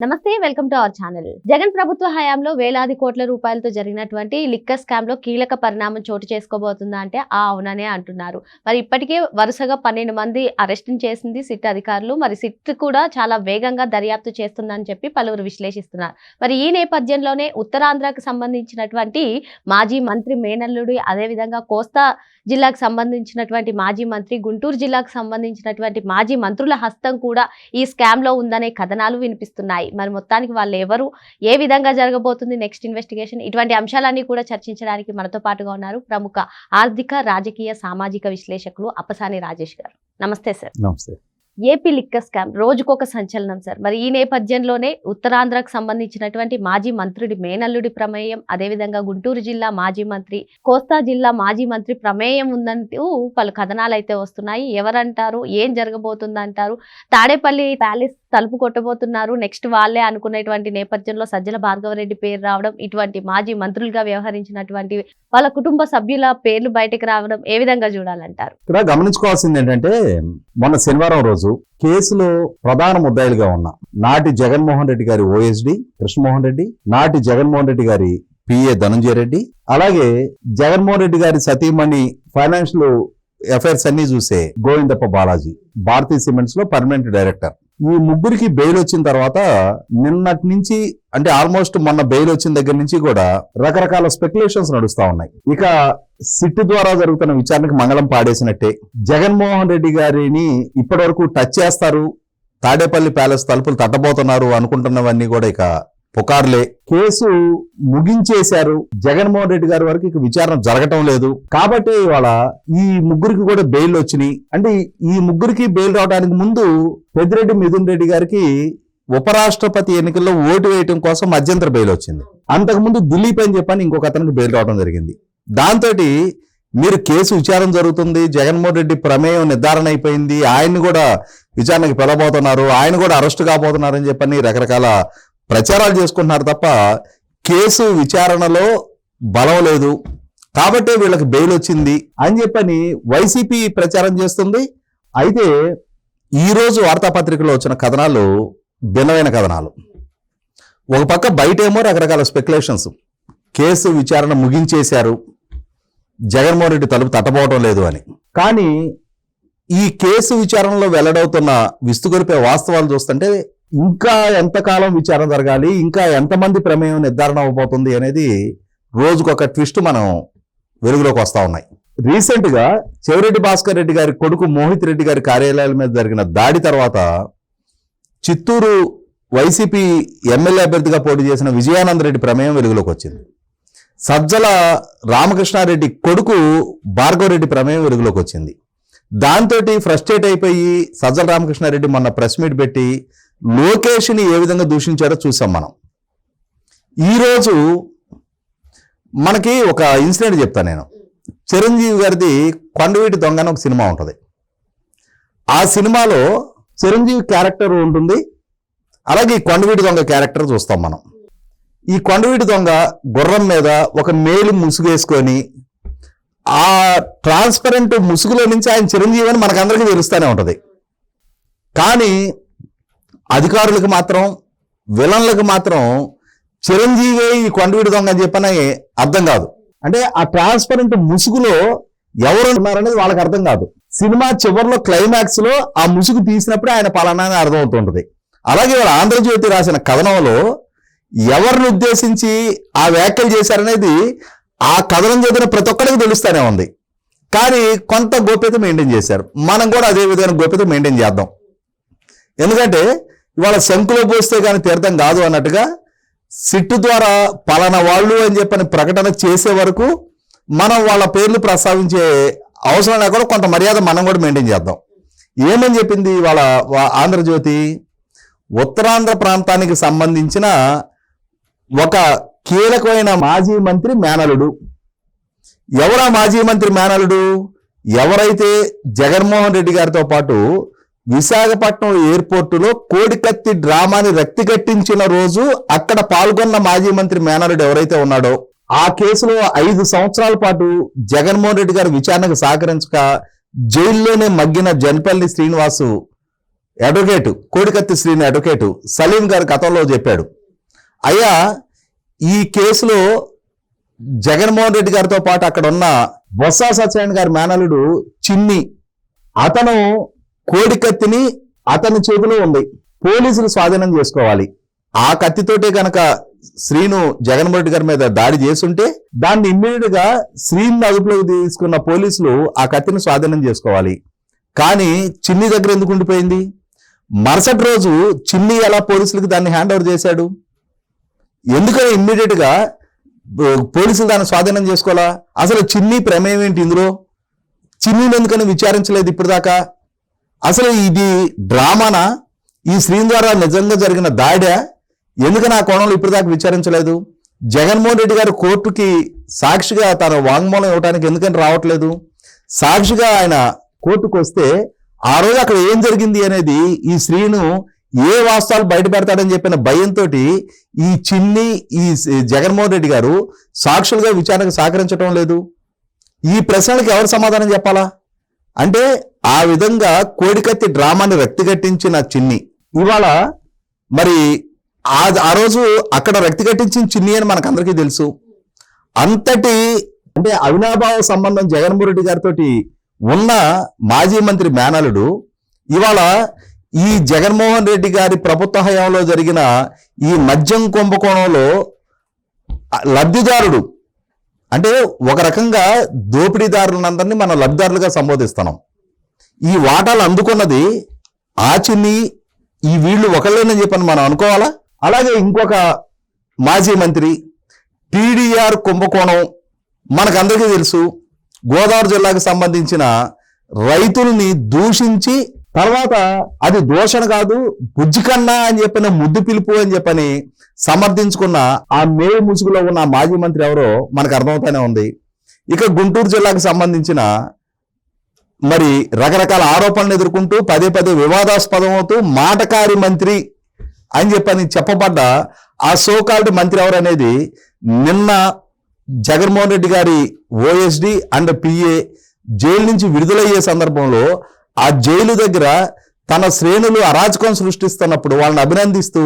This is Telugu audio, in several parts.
నమస్తే welcome to our channel. Jagan ప్రభుత్వ హయాంలో వేలాది కోట్ల రూపాయలతో జరిగినటువంటి లిక్కర్ స్కామ్లో కీలక పరిణామం చోటు చేసుకోబోతుందా అంటే ఆ అవుననే అంటున్నారు. మరి ఇప్పటికే వరుసగా పన్నెండు మంది అరెస్ట్ చేసింది సిట్ అధికారులు. మరి సిట్ కూడా చాలా వేగంగా దర్యాప్తు చేస్తుందని చెప్పి పలువురు విశ్లేషిస్తున్నారు. మరి ఈ నేపథ్యంలోనే ఉత్తరాంధ్రకు సంబంధించినటువంటి మాజీ మంత్రి మేనల్లుడు అదేవిధంగా కోస్తా జిల్లాకు సంబంధించినటువంటి మాజీ మంత్రి గుంటూరు జిల్లాకు సంబంధించినటువంటి మాజీ మంత్రుల హస్తం కూడా ఈ స్కామ్లో ఉందనే కథనాలు వినిపిస్తున్నాయి. మరి మొత్తానికి వాళ్ళు ఎవరు ఏ విధంగా జరగబోతుంది నెక్స్ట్ ఇన్వెస్టిగేషన్ ఇటువంటి అంశాలన్నీ కూడా చర్చించడానికి మనతో పాటుగా ఉన్నారు ప్రముఖ ఆర్థిక రాజకీయ సామాజిక విశ్లేషకులు అప్పసాని రాజేష్ గారు. నమస్తే సార్. నమస్తే. ఏపీ లిక్కర్ స్కామ్ రోజుకొక సంచలనం సార్. మరి ఈ నేపథ్యంలోనే ఉత్తరాంధ్రకు సంబంధించినటువంటి మాజీ మంత్రుడి మేనల్లుడి ప్రమేయం అదేవిధంగా గుంటూరు జిల్లా మాజీ మంత్రి కోస్తా జిల్లా మాజీ మంత్రి ప్రమేయం ఉందంటూ పలు కథనాలు అయితే వస్తున్నాయి. ఎవరంటారు? ఏం జరగబోతుంది అంటారు తాడేపల్లి ప్యాలెస్ తలుపు కొట్టబోతున్నారు. నెక్స్ట్ వాళ్ళే అనుకునేటువంటి నేపథ్యంలో సజ్జల భార్గవరెడ్డి పేరు రావడం ఇటువంటి మాజీ మంత్రులుగా వ్యవహరించినటువంటి వాళ్ళ కుటుంబ సభ్యుల పేర్లు బయటకు రావడం ఏ విధంగా చూడాలంటారు? ఇక్కడ గమనించుకోవాల్సింది ఏంటంటే మొన్న శనివారం రోజు కేసులో ప్రధాన ముద్దాయిలుగా ఉన్న నాటి జగన్మోహన్ రెడ్డి గారి ఓఎస్డి కృష్ణమోహన్ రెడ్డి నాటి జగన్మోహన్ రెడ్డి గారి పిఏ ధనంజయ రెడ్డి అలాగే జగన్మోహన్ రెడ్డి గారి సతీమణి ఫైనాన్షియల్ అఫైర్స్ అన్ని చూసే గోవిందప్ప బాలాజీ భారతీ సిమెంట్స్లో పర్మనెంట్ డైరెక్టర్. ఈ ముగ్గురికి బెయిల్ వచ్చిన తర్వాత నిన్నటి నుంచి అంటే ఆల్మోస్ట్ మొన్న బెయిల్ వచ్చిన దగ్గర నుంచి కూడా రకరకాల స్పెక్యులేషన్స్ నడుస్తా ఉన్నాయి. ఇక సిట్ ద్వారా జరుగుతున్న విచారణకు మంగళం పాడేసినట్టే. జగన్మోహన్ రెడ్డి గారిని ఇప్పటి వరకు టచ్ చేస్తారు. తాడేపల్లి ప్యాలెస్ తలుపులు తట్టబోతున్నారు అనుకుంటున్నవన్నీ కూడా ఇక పుకార్లే. కేసు ముగించేశారు జగన్మోహన్ రెడ్డి గారి వరకు ఇక విచారణ జరగటం లేదు. కాబట్టి ఇవాళ ఈ ముగ్గురికి కూడా బెయిల్ వచ్చినాయి. అంటే ఈ ముగ్గురికి బెయిల్ రావడానికి ముందు పెద్దిరెడ్డి మిథున్ రెడ్డి గారికి ఉపరాష్ట్రపతి ఎన్నికల్లో ఓటు వేయటం కోసం మధ్యంతర బెయిల్ వచ్చింది. అంతకుముందు దిలీప్ అని చెప్పని ఇంకొక అతనికి బెయిల్ రావడం జరిగింది. దాంతో మీరు కేసు విచారణ జరుగుతుంది. జగన్మోహన్ రెడ్డి ప్రమేయం నిర్ధారణ అయిపోయింది. ఆయన్ని కూడా విచారణకి పిలవబోతున్నారు. ఆయన కూడా అరెస్ట్ కాబోతున్నారు అని చెప్పని రకరకాల ప్రచారాలు చేసుకుంటున్నారు తప్ప కేసు విచారణలో బలం లేదు. కాబట్టి వీళ్ళకి బెయిల్ వచ్చింది అని చెప్పని వైసీపీ ప్రచారం చేస్తుంది. అయితే ఈరోజు వార్తాపత్రికలో వచ్చిన కథనాలు భిన్నమైన కథనాలు. ఒక పక్క బయటేమో రకరకాల స్పెక్యులేషన్స్ కేసు విచారణ ముగించేశారు. జగన్మోహన్ రెడ్డి తలుపు తట్టబోవటం లేదు అని. కానీ ఈ కేసు విచారణలో వెల్లడవుతున్న విస్తుగొలిపే వాస్తవాలు చూస్తుంటే ఇంకా ఎంతకాలం విచారణ జరగాలి ఇంకా ఎంతమంది ప్రమేయం నిర్ధారణ అవబోతుంది అనేది రోజుకొక ట్విస్ట్ మనం వెలుగులోకి వస్తూ ఉన్నాయి. రీసెంట్గా చెవిరెడ్డి భాస్కర్ రెడ్డి గారి కొడుకు మోహిత్ రెడ్డి గారి కార్యాలయాల మీద జరిగిన దాడి తర్వాత చిత్తూరు వైసీపీ ఎమ్మెల్యే అభ్యర్థిగా పోటీ చేసిన విజయానంద రెడ్డి ప్రమేయం వెలుగులోకి వచ్చింది. సజ్జల రామకృష్ణారెడ్డి కొడుకు భార్గవరెడ్డి ప్రమేయం వెలుగులోకి వచ్చింది. దాంతో ఫ్రస్ట్రేట్ అయిపోయి సజ్జల రామకృష్ణారెడ్డి మొన్న ప్రెస్ మీట్ పెట్టి లోకేష్ని ఏ విధంగా దూషించారో చూసాం మనం. ఈరోజు మనకి ఒక ఇన్సిడెంట్ చెప్తాను నేను. చిరంజీవి గారిది కొండవీటి దొంగ అని ఒక సినిమా ఉంటుంది. ఆ సినిమాలో చిరంజీవి క్యారెక్టర్ ఉంటుంది. అలాగే ఈ కొండవీటి దొంగ క్యారెక్టర్ చూస్తాం మనం. ఈ కొండవీటి దొంగ గుర్రం మీద ఒక మేలు ముసుగేసుకొని ఆ ట్రాన్స్పరెంట్ ముసుగులో నుంచి ఆయన చిరంజీవి అని మనకందరికీ తెలుస్తూనే ఉంటుంది. కానీ అధికారులకు మాత్రం విలన్లకు మాత్రం చిరంజీవే ఈ కొండవీడి దొంగ అని చెప్పని అర్థం కాదు. అంటే ఆ ట్రాన్స్పరెంట్ ముసుగులో ఎవరు ఉన్నారనేది వాళ్ళకి అర్థం కాదు. సినిమా చివరిలో క్లైమాక్స్లో ఆ ముసుగు తీసినప్పుడే ఆయన పలానా అర్థం అవుతుంటది అలాగే వాళ్ళ ఆంధ్రజ్యోతి రాసిన కథనంలో ఎవరిని ఉద్దేశించి ఆ వ్యాఖ్యలు చేశారనేది ఆ కథనం చదివిన ప్రతి ఒక్కరికి తెలుస్తూనే ఉంది. కానీ కొంత గోప్యత మెయింటైన్ చేశారు. మనం కూడా అదే విధమైన గోప్యత మెయింటైన్ చేద్దాం. ఎందుకంటే ఇవాళ శంకులో పోస్తే కానీ తీర్థం కాదు అన్నట్టుగా సిట్టు ద్వారా పలానా వాళ్ళు అని చెప్పని ప్రకటన చేసే వరకు మనం వాళ్ళ పేర్లు ప్రస్తావించే అవసరం లేకుండా కొంత మర్యాద మనం కూడా మెయింటైన్ చేద్దాం. ఏమని చెప్పింది వాళ్ళ ఆంధ్రజ్యోతి? ఉత్తరాంధ్ర ప్రాంతానికి సంబంధించిన ఒక కీలకమైన మాజీ మంత్రి మేనలుడు. ఎవరా మాజీ మంత్రి మేనలుడు? ఎవరైతే జగన్మోహన్ రెడ్డి గారితో పాటు విశాఖపట్నం ఎయిర్పోర్టులో కోడికత్తి డ్రామాని రక్తి కట్టించిన రోజు అక్కడ పాల్గొన్న మాజీ మంత్రి మేనలుడు ఎవరైతే ఉన్నాడో ఆ కేసులో ఐదు సంవత్సరాల పాటు జగన్మోహన్ రెడ్డి గారు విచారణకు సహకరించక జైల్లోనే మగ్గిన జనపల్లి శ్రీనివాసు అడ్వకేటు కోడికత్తి శ్రీని అడ్వకేటు సలీం గారు గతంలో చెప్పాడు. అయ్యా ఈ కేసులో జగన్మోహన్ రెడ్డి గారితో పాటు అక్కడ ఉన్న బొత్స సత్యనారాయణ గారి మేనలుడు చిన్ని అతను కోడి కత్తిని అతని చేతిలో ఉంది. పోలీసులు స్వాధీనం చేసుకోవాలి. ఆ కత్తితోటే కనుక శ్రీను జగన్మోహన్ రెడ్డి గారి మీద దాడి చేస్తుంటే దాన్ని ఇమ్మీడియట్గా శ్రీని అదుపులోకి తీసుకున్న పోలీసులు ఆ కత్తిని స్వాధీనం చేసుకోవాలి. కానీ చిన్ని దగ్గర ఎందుకు ఉండిపోయింది? మరుసటి రోజు చిన్ని ఎలా పోలీసులకు దాన్ని హ్యాండ్ ఓవర్ చేశాడు? ఎందుకని ఇమ్మీడియట్గా పోలీసులు దాన్ని స్వాధీనం చేసుకోవాలా? అసలు చిన్ని ప్రమేయం ఏంటి ఇందులో? చిన్నీని ఎందుకని విచారించలేదు ఇప్పటిదాకా? అసలు ఇది డ్రామానా? ఈ స్క్రీన్ ద్వారా నిజంగా జరిగిన దాడా ఎందుకు నా కోణంలో ఇప్పటిదాకా విచారించలేదు? జగన్మోహన్ రెడ్డి గారు కోర్టుకి సాక్షిగా తన వాంగ్మూలం ఇవ్వడానికి ఎందుకని రావట్లేదు? సాక్షిగా ఆయన కోర్టుకు వస్తే ఆ రోజు అక్కడ ఏం జరిగింది అనేది ఈ శ్రీను ఏ వాస్తవాలు బయట పెడతాడని చెప్పిన భయంతో ఈ చిన్ని ఈ జగన్మోహన్ రెడ్డి గారు సాక్షులుగా విచారణకు సహకరించడం లేదు. ఈ ప్రశ్నలకు ఎవరు సమాధానం చెప్పాలా? అంటే ఆ విధంగా కోడికత్తి డ్రామాని రక్తిగట్టించిన చిన్ని. ఇవాళ మరి ఆ ఆ రోజు అక్కడ రక్తిగట్టించిన చిన్ని అని మనకందరికీ తెలుసు. అంతటి అంటే అవినాభావ సంబంధం జగన్మోహన్ రెడ్డి గారితో ఉన్న మాజీ మంత్రి మేనలుడు ఇవాళ ఈ జగన్మోహన్ రెడ్డి గారి ప్రభుత్వ హయాంలో జరిగిన ఈ మద్యం కుంభకోణంలో లబ్ధిదారుడు అంటే ఒక రకంగా దోపిడీదారులందరినీ మనం లబ్ధిదారులుగా సంబోధిస్తున్నాం. ఈ వాటాలు అందుకున్నది ఆ ఈ వీళ్ళు ఒకళ్ళేనని చెప్పని మనం అనుకోవాలా? అలాగే ఇంకొక మాజీ మంత్రి టీడీఆర్ కుంభకోణం మనకందరికీ తెలుసు. గోదావరి జిల్లాకు సంబంధించిన రైతుల్ని దూషించి తర్వాత అది దూషణ కాదు బుజ్జికన్నా అని చెప్పిన ముద్దు పిలుపు అని చెప్పని సమర్థించుకున్న ఆ మేలు ముసుగులో ఉన్న మాజీ మంత్రి ఎవరో మనకు అర్థమవుతానే ఉంది. ఇక గుంటూరు జిల్లాకు సంబంధించిన మరి రకరకాల ఆరోపణలు ఎదుర్కొంటూ పదే పదే వివాదాస్పదం అవుతూ మాటకారి మంత్రి అని చెప్పని చెప్పబడ్డ ఆ సోకాల్డ్ మంత్రి ఎవరు అనేది నిన్న జగన్మోహన్ రెడ్డి గారి ఓఎస్డి అండ్ పిఏ జైలు నుంచి విడుదలయ్యే సందర్భంలో ఆ జైలు దగ్గర తన శ్రేణులు అరాచకం సృష్టిస్తున్నప్పుడు వాళ్ళని అభినందిస్తూ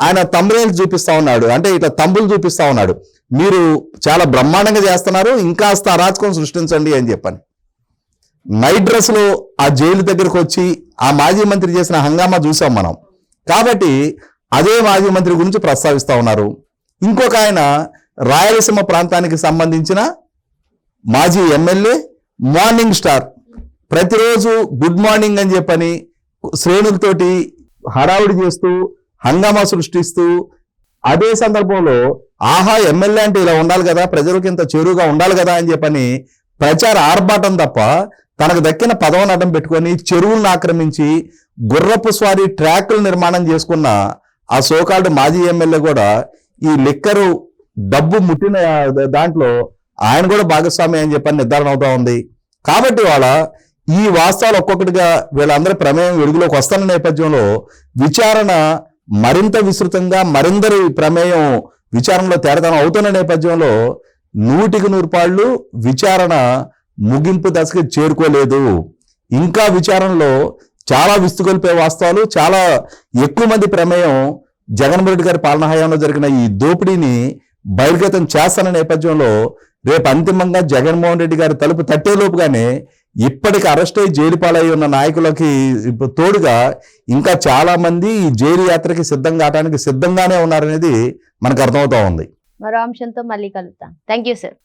ఆయన తమ్ముళ్ళు చూపిస్తా ఉన్నాడు. అంటే ఇట్లా తంబులు చూపిస్తా ఉన్నాడు. మీరు చాలా బ్రహ్మాండంగా చేస్తున్నారు. ఇంకాస్త అరాచకం సృష్టించండి అని చెప్పని. నైట్ డ్రెస్లో ఆ జైలు దగ్గరకు వచ్చి ఆ మాజీ మంత్రి చేసిన హంగామా చూసాం మనం. కాబట్టి అదే మాజీ మంత్రి గురించి ప్రస్తావిస్తూ ఉన్నారు. ఇంకొక ఆయన రాయలసీమ ప్రాంతానికి సంబంధించిన మాజీ ఎమ్మెల్యే మార్నింగ్ స్టార్. ప్రతిరోజు గుడ్ మార్నింగ్ అని చెప్పని శ్రేణులతోటి హడావుడి చేస్తూ హంగామా సృష్టిస్తూ అదే సందర్భంలో ఆహా ఎమ్మెల్యే అంటే ఇలా ఉండాలి కదా ప్రజలకు ఇంత చేరువుగా ఉండాలి కదా అని చెప్పని ప్రచార ఆర్భాటం తప్ప తనకు దక్కిన పదవిని అడ్డం పెట్టుకొని చెరువులను ఆక్రమించి గుర్రపు స్వారీ ట్రాక్లు నిర్మాణం చేసుకున్న ఆ సోకాల్డ్ మాజీ ఎమ్మెల్యే కూడా ఈ లిక్కరు డబ్బు ముట్టిన దాంట్లో ఆయన కూడా భాగస్వామి అని చెప్పని నిర్ధారణ అవుతా ఉంది. కాబట్టి వాళ్ళ ఈ వాస్తవాలు ఒక్కొక్కటిగా వీళ్ళందరి ప్రమేయం వెలుగులోకి వస్తున్న నేపథ్యంలో విచారణ మరింత విస్తృతంగా మరిందరి ప్రమేయం విచారణలో తేడతనం అవుతున్న నేపథ్యంలో నూటికి నూరు పాళ్ళు విచారణ ముగింపు దశకి చేరుకోలేదు. ఇంకా విచారణలో చాలా విస్తుగొల్పే వాస్తవాలు చాలా ఎక్కువ మంది ప్రమేయం జగన్మోహన్ రెడ్డి గారి పాలన హయాంలో జరిగిన ఈ దోపిడీని బహిర్గతం చేస్తున్న నేపథ్యంలో రేపు అంతిమంగా జగన్మోహన్ రెడ్డి గారి తలుపు తట్టేలోపుగానే ఇప్పటికి అరెస్ట్ అయి జైలు పాలై ఉన్న నాయకులకి ఇప్పుడు తోడుగా ఇంకా చాలామంది ఈ జైలు యాత్రకి సిద్ధం కావడానికి సిద్ధంగానే ఉన్నారనేది మనకు అర్థమవుతా ఉంది. మరో అంశంతో మళ్ళీ కలుద్దాం. Thank you sir